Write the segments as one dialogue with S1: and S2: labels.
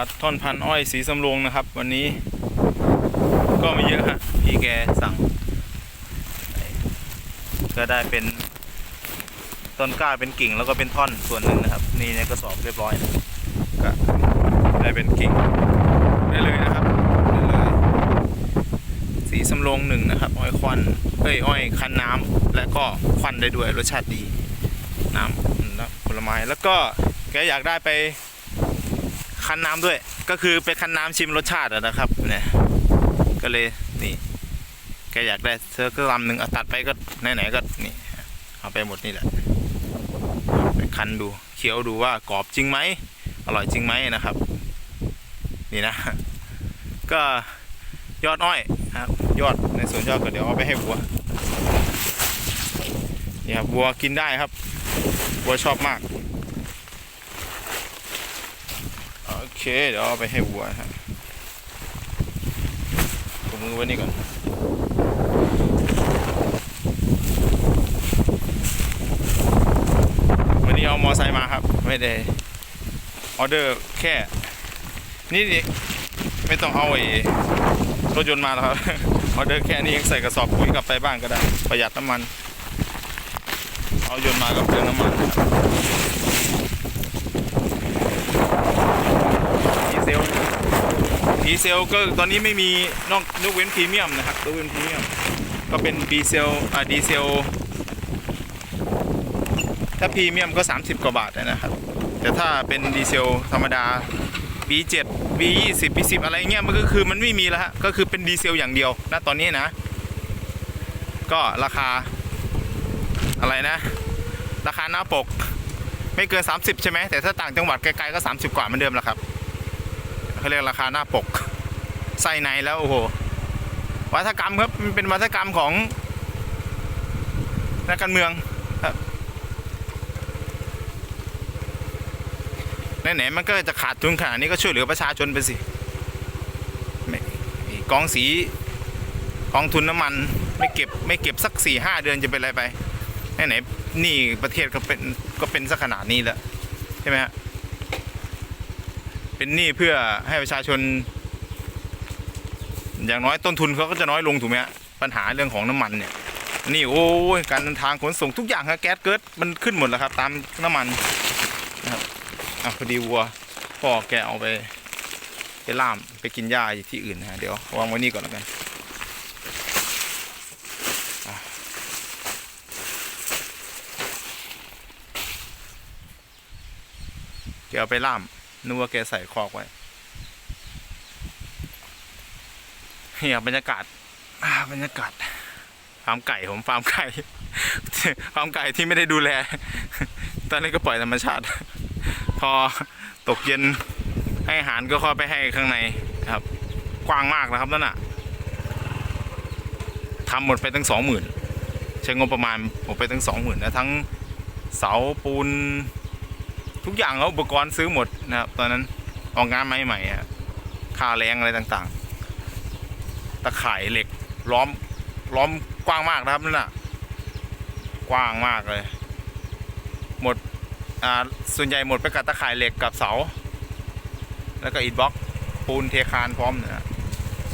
S1: ตัดท่อนพันอ้อยสีสำโรงนะครับ วันนี้ ก็ไม่เยอะฮะพี่แกสั่ง ก็ได้เป็นต้นกล้าเป็นกิ่งแล้วก็เป็นท่อนส่วนหนึ่งนะครับ นี่ในกระสอบเรียบร้อยนะก็ได้เป็นกิ่งได้เลยนะครับได้เลยสีสำโรงหนึ่งนะครับ อ้อยควันเอ้ยอ้อยคั้นน้ำและก็ควันได้ด้วยรสชาติดีน้ำแล้วผลไม้แล้วก็แกอยากได้ไป คั้นน้ำด้วย ก็คือไปคั้นน้ำชิมรสชาตินะครับเนี่ยก็เลยนี่แกอยากได้เธอก็ลำหนึ่งตัดไปก็ไหนๆก็นี่เอาไปหมดนี่แหละไปคั้นดูเคี้ยวดูว่ากรอบจริงไหมอร่อยจริงไหมนะครับ นี่นะ ก็ยอดอ้อยครับยอดในสวนยอดก็เดี๋ยวเอาไปให้วัวนี่ครับวัวกินได้ครับวัวชอบมาก โอ เค เดี๋ยวเอาไปให้วัวครับถุงมือไว้นี่ก่อน วันนี้เอามอไซค์มาครับ ไม่ได้ ออเดอร์แค่ นี่ดิไม่ต้องเอาไอ้รถยนต์มาแล้วครับ ออเดอร์แค่นี้ยังใส่กระสอบปุ๋ยกลับไปบ้างก็ได้ ประหยัดน้ำมัน เอายนต์มากับเครื่องน้ำมัน เซลดีเซลก็ตอนนี้ไม่มีนอกยกเว้นพรีเมียมนะครับยกเว้นพรีเมียมก็เป็นดีเซลอ่าดีเซลถ้าพรีเมียมก็ 30 กว่าบาทนะครับ แต่ถ้าเป็นดีเซลธรรมดา B7 B20 B10 อะไรเงี้ยมันก็คือมันไม่มีแล้วฮะก็คือเป็นดีเซลอย่างเดียวนะตอนนี้นะ ก็ราคาอะไรนะ ราคาหน้าปก ไม่เกิน 30 ใช่ไหมแต่ถ้าต่างจังหวัดไกลๆก็ 30 กว่าเหมือนเดิมแหละครับ เขาเรียกราคาหน้าปกไส้ในแล้วโอ้โหวัฒกรรมครับมันเป็นวัฒกรรมของนักการเมืองครับไหนๆมันก็จะขาดทุนขนาดนี้ก็ช่วยเหลือประชาชนไปสิกองสีกองทุนน้ำมันไม่เก็บไม่เก็บสักสี่ห้าเดือนจะเป็นอะไรไปไหนๆนี่ประเทศก็เป็นก็เป็นสักขนาดนี้แล้วใช่ไหมฮะ เป็นหนี้เพื่อให้ประชาชน อย่างน้อยต้นทุนเขาก็จะน้อยลงถูกไหมฮะปัญหาเรื่องของน้ำมันเนี่ยนี่โอ้ยการเดินทางขนส่งทุกอย่างครับแก๊สเกิดมันขึ้นหมดแล้วครับ ตามน้ำมันนะครับอะพอดีวัวพ่อแกเอาไปไปล่ามไปกินหญ้าอยู่ที่อื่นนะฮะเดี๋ยววางไว้นี่ก่อนแล้วกันแกเอาไปล่าม นึกว่าแกใส่คอกไว้เนี่ยบรรยากาศบรรยากาศฟาร์มไก่ผมฟาร์มไก่ฟาร์มไก่ที่ไม่ได้ดูแล ตอนนี้ก็ปล่อยธรรมชาติ พอตกเย็นให้อาหารก็เข้าไปให้ข้างในครับ กว้างมากนะครับนั่นน่ะทำหมดไปตั้งสองหมื่นใช้งบประมาณหมดไปตั้งสองหมื่นนะทั้งเสาปูน ทุกอย่างเอาอุปกรณ์ซื้อหมดนะครับ ตอนนั้นออกงานใหม่ๆอะค่าแรงอะไรต่างๆ ตะข่ายเหล็กล้อมล้อมกว้างมากนะครับนั่นน่ะ กว้างมากเลย หมดอ่าส่วนใหญ่หมดไปกับตะข่ายเหล็กกับเสา แล้วก็อิฐบล็อกปูนเทคานพร้อมนะ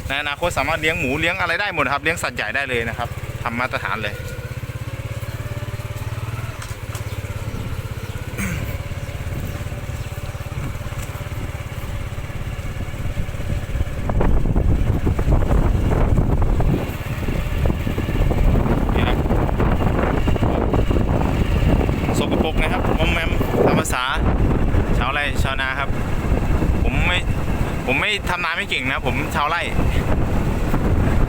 S1: ในอนาคตสามารถเลี้ยงหมูเลี้ยงอะไรได้หมดครับ เลี้ยงสัตว์ใหญ่ได้เลยนะครับทำมาตรฐานเลย นี่ครับสกปรกนะครับ มอมแมมตามภาษาชาวไร่ชาวนาครับ ผมไม่ผมไม่ทำนาไม่เก่งนะ ผมชาวไร่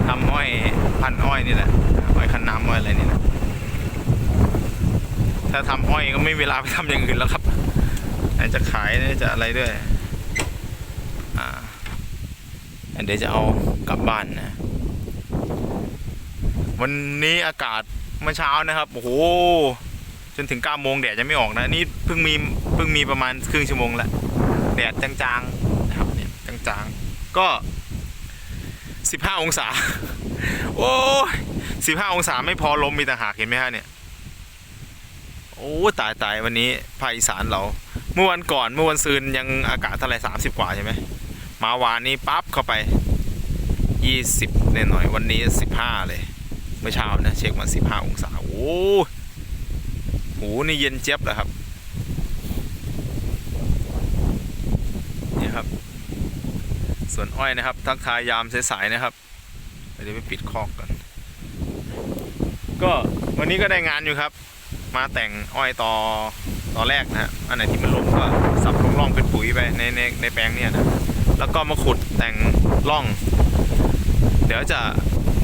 S1: ทำอ้อยพันอ้อยนี่แหละอ้อยคันน้ำอ้อยอะไรนี่นะถ้าทำอ้อยก็ไม่เวลาไปทำอย่างอื่นแล้วครับไหนจะขายไหนจะอะไรด้วยอ่าเดี๋ยวจะเอากลับบ้านนะ วันนี้อากาศเมื่อเช้านะครับ โอ้โห จนถึง9โมงแดดยังไม่ออกนะนี่เพิ่งมีเพิ่งมีประมาณครึ่งชั่วโมงแล้วแดดจางๆนะครับเนี่ยจางๆ ก็ 15 องศา โอ้ย15องศาไม่พอลมมีต่างหากเห็นไหมฮะเนี่ยโอ้ตายตายวันนี้ภาคอีสานเรา เมื่อวันก่อนเมื่อวันซืนยังอากาศเท่าไหร่สามสิบกว่าใช่ไหมมาวานนี้ปั๊บเข้าไปยี่สิบหน่อยวันนี้สิบห้าเลยเมื่อเช้านะเช็คมาสิบห้าองศาโอ้ หนี่เย็นเจี๊ยบเลยครับนี่ครับ ส่วนอ้อยนะครับ ทักทายยามสายๆนะครับเดี๋ยวไปปิดคอกกัน ก็วันนี้ก็ได้งานอยู่ครับ มาแต่งอ้อยต่อต่อแรกนะฮะ อันไหนที่มันล้มก็สับลงร่องเป็นปุ๋ยไปในในในแปลงเนี่ยนะ แล้วก็มาขุดแต่งร่อง เดี๋ยวจะ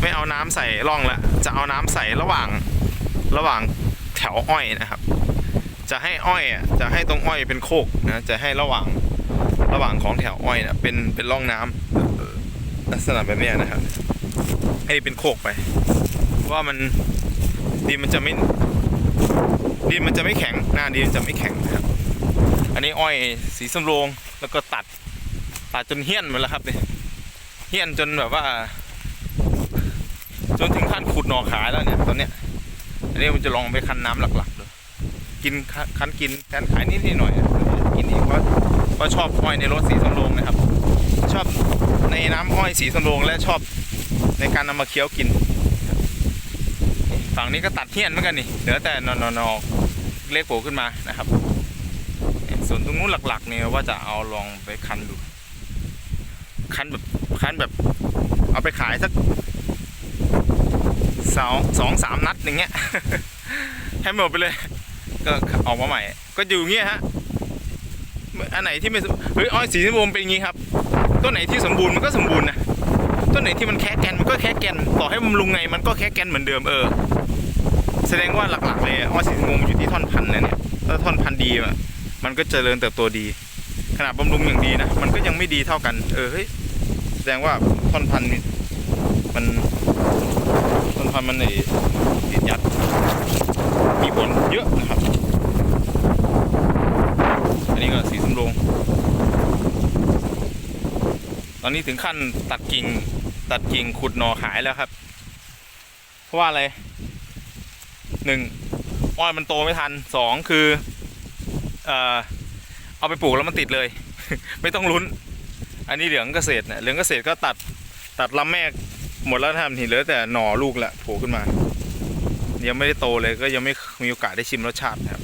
S1: ไม่เอาน้ำใส่ร่องละ จะเอาน้ำใส่ระหว่างระหว่าง แถวอ้อยนะครับ จะให้อ้อยอะจะให้ตรงอ้อยเป็นโคกนะจะให้ระหว่างระหว่างของแถวอ้อยนะเป็นเป็นร่องน้ำเอ่อลักษณะแบบนี้นะครับให้เป็นโคกไปว่ามันดินมันจะไม่ดินมันจะไม่แข็งหน้าดินมันจะไม่แข็งนะครับ อันนี้อ้อยสีสำโรงแล้วก็ตัดตัดจนเหี้ยนหมดแล้วครับเนี่ยเหี้ยนจนแบบว่า จนถึงขั้นขุดหน่อขายแล้วเนี่ยตอนเนี้ย นนี้มันจะลองไปคั้นน้ำหลักๆเลยกินคั้นกินแทนขายนิดๆหน่อยกินอีกเพราะเพราะชอบอ้อยในรสสีสำโรงนะครับ ชอบในน้ำอ้อยสีสำโรงและชอบในการนำมาเคี้ยวกิน ฝั่งนี้ก็ตัดเหี้ยนเหมือนกันนี่เหลือแต่นอนนอเล็กโผล่ขึ้นมานะครับ ส่วนตรงนู้นหลักๆเนี่ยว่าจะเอาลองไปคั้นดูคั้นแบบคั้นแบบ เอาไปขายสัก สองสองสามนัดอย่างเงี้ยให้หมดไปเลย ก็ออกมาใหม่ ก็อยู่อย่างเงี้ยฮะอันไหนที่ไม่สมเฮ้ยอ้อยสีชมพูเป็นอย่างงี้ครับต้นไหนที่สมบูรณ์มันก็สมบูรณ์นะต้นไหนที่มันแค่แกนมันก็แค่แกนต่อให้มันลุงไงมันก็แค่แกนเหมือนเดิมเออ แสดงว่าหลักๆเลยอ้อยสีชมพูมันอยู่ที่ท่อนพันธุ์นะเนี่ยถ้าท่อนพันธุ์ดีอะมันก็เจริญเติบโตดี ขนาดบำรุงอย่างดีนะมันก็ยังไม่ดีเท่ากัน เออเฮ้ยแสดงว่าท่อนพันธุ์นี่มัน ต้นพันธุ์มันในติดยัด มีผลเยอะนะครับ อันนี้ก็สีสำโรงตอนนี้ถึงขั้นตัดกิ่งตัดกิ่งขุดหน่อขายแล้วครับ เพราะว่าอะไรหนึ่งอ้อยมันโตไม่ทันสองคือ เอ่อ เอาไปปลูกแล้วมันติดเลย ไม่ต้องลุ้น อันนี้เหลืองเกษตรเนี่ยเหลืองเกษตรก็ตัดตัดลำแม่ หมดแล้วทำทีเหลือแต่หน่อลูกแหละโผล่ขึ้นมา ยังไม่ได้โตเลยก็ยังไม่มีโอกาสได้ชิมรสชาตินะครับ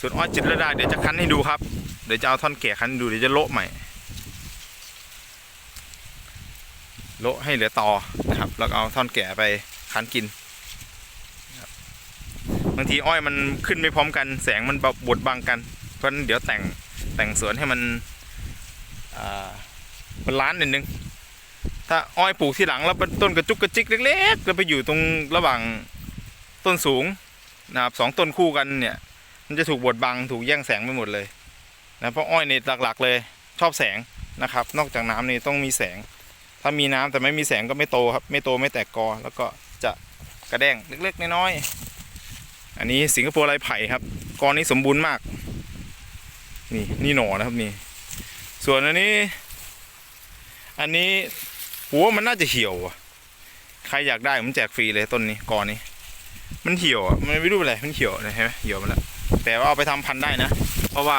S1: ส่วนอ้อยจิตรลดาเดี๋ยวจะคั้นให้ดูครับ เดี๋ยวจะเอาท่อนแก่คั้นดูเดี๋ยวจะโละใหม่โละให้เหลือตอนะครับ แล้วเอาท่อนแก่ไปคั้นกินบางทีอ้อยมันขึ้นไม่พร้อมกันแสงมันบดบังกันเพราะนั้นเดี๋ยวแต่งแต่งสวนให้มันอ่ามันล้านนิดนึง ถ้าอ้อยปลูกที่หลังแล้วเป็นต้นกระจุกกระจิกเล็กๆแล้วไปอยู่ตรงระหว่างต้นสูงนะครับสองต้นคู่กันเนี่ย มันจะถูกบดบังถูกแย่งแสงไปหมดเลยนะเพราะอ้อยเนี่ยหลักๆ เลยชอบแสงนะครับ นอกจากน้ำนี่ต้องมีแสง ถ้ามีน้ำแต่ไม่มีแสงก็ไม่โตครับ ไม่โตไม่แตกกอ แล้วก็จะกระแดงเล็กๆน้อยๆอันนี้สิงคโปร์ลายไผ่ครับกอนี้สมบูรณ์มาก นี่นี่หนอนะครับนี่ ส่วนอันนี้ อันนี้ ผมว่ามันน่าจะเหี่ยวอะ ใครอยากได้ผมแจกฟรีเลยต้นนี้กอนี้ มันเหี่ยวอะ มันไม่รู้อะไร มันเหี่ยวเลยเห็นไหมเหี่ยวมันแล้ว แต่ว่าเอาไปทำพันธุ์ได้นะ เพราะว่า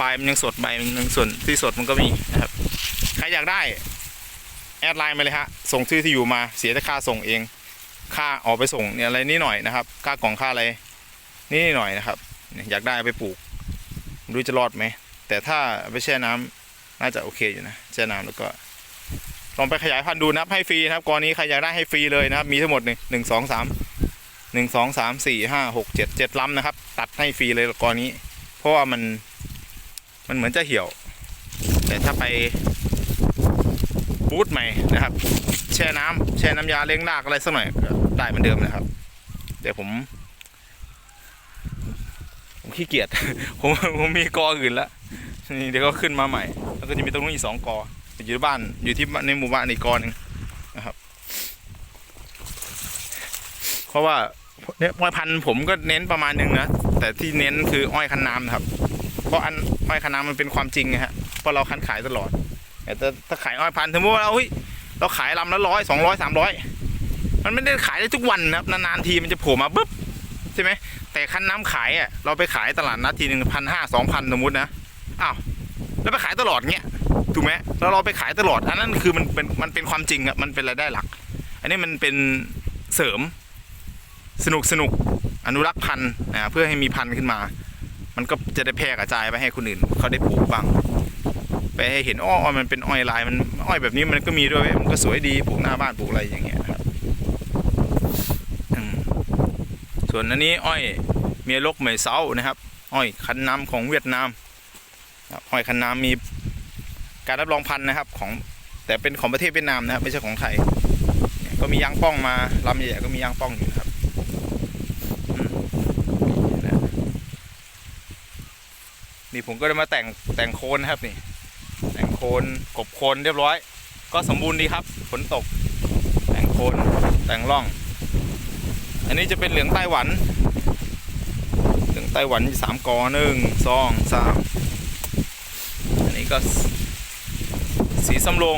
S1: ปลายมันยังสดใบมันยังส่วนที่สดมันก็มีนะครับ ใครอยากได้ แอดไลน์มาเลยฮะ ส่งชื่อที่อยู่มา เสียแต่ค่าส่งเอง ค่าออกไปส่งเนี่ยอะไรนี่หน่อยนะครับ ค่ากล่องค่าอะไรนี่หน่อยนะครับ อยากได้ไปปลูกไม่รู้จะรอดไหม แต่ถ้าไปแช่น้ำ น่าจะโอเคอยู่นะแช่น้ำแล้วก็ลองไปขยายพันธุ์ดูนะครับให้ฟรีนะครับกรณีใครอยากได้ให้ฟรีเลยนะครับ มีทั้งหมดหนึ่งหนึ่งสองสามหนึ่งสองสามสี่ห้าหกเจ็ดเจ็ดลำนะครับ ตัดให้ฟรีเลยกรณีเพราะว่ามันมันเหมือนจะเหี่ยว แต่ถ้าไปบูทใหม่นะครับ แช่น้ำแช่น้ำยาเลี้ยงรากอะไรสักหน่อยได้เหมือนเดิมนะครับ เดี๋ยวผม ผมขี้เกียจผมผมมีกออื่นแล้ว นี่เดี๋ยวก็ขึ้นมาใหม่ แล้วก็จะมีตรงนู้นอีกสองกออยู่ที่บ้านอยู่ที่ในหมู่บ้านอีกกอหนึ่งนะครับ เพราะว่าเนี่ยอ้อยพันธุ์ผมก็เน้นประมาณหนึงนะแต่ที่เน้นคืออ้อยคันน้ำนะครับ เพราะอันอ้อยคันน้ำมันเป็นความจริงนะฮะเพราะเราคันขายตลอดแต่ถ้าขายอ้อยพันธุ์สมมติว่าเราเฮ้ยเราขายลำละร้อยสองร้อยสามร้อยมันไม่ได้ขายได้ทุกวันนะครับนานๆทีมันจะโผล่มาปุ๊บใช่ไหมแต่คันน้ำขายอะเราไปขายตลาดนัดทีหนึ่งพันห้าสองพันสมมตินะ อ้าวแล้วไปขายตลอดเงี้ยถูกไหมแล้วเราไปขายตลอด อันนั้นคือมันเป็นมันเป็นความจริงอะมันเป็นรายได้หลัก อันนี้มันเป็นเสริมสนุกสนุกอนุรักษ์พันธุ์นะเพื่อให้มีพันธุ์ขึ้นมา มันก็จะได้แพร่กระจายไปให้คนอื่นเขาได้ปลูกบ้าง ไปให้เห็นอ้อยมันเป็นอ้อยลายมันอ้อยแบบนี้มันก็มีด้วยมันก็สวยดีปลูกหน้าบ้านปลูกอะไรอย่างเงี้ยครับส่วนอันนี้อ้อยเมียลกเหมยเซานะครับ อ้อยคันน้ำของเวียดนาม ครับอ้อยคันน้ำมีการรับรองพันธุ์นะครับ ของแต่เป็นของประเทศเวียดนามนะครับ ไม่ใช่ของไทยก็มียางป้องมาลำใหญ่ๆก็มียางป้องอยู่นะครับนี่นะนี่ผมก็ได้มาแต่งแต่งโคนนะครับนี่ แต่งโคนกบโคนเรียบร้อย ก็สมบูรณ์ดีครับฝนตก แต่งโคนแต่งร่อง อันนี้จะเป็นเหลืองไต้หวัน เหลืองไต้หวันสามกอหนึ่งสองสาม กับสีสำโรง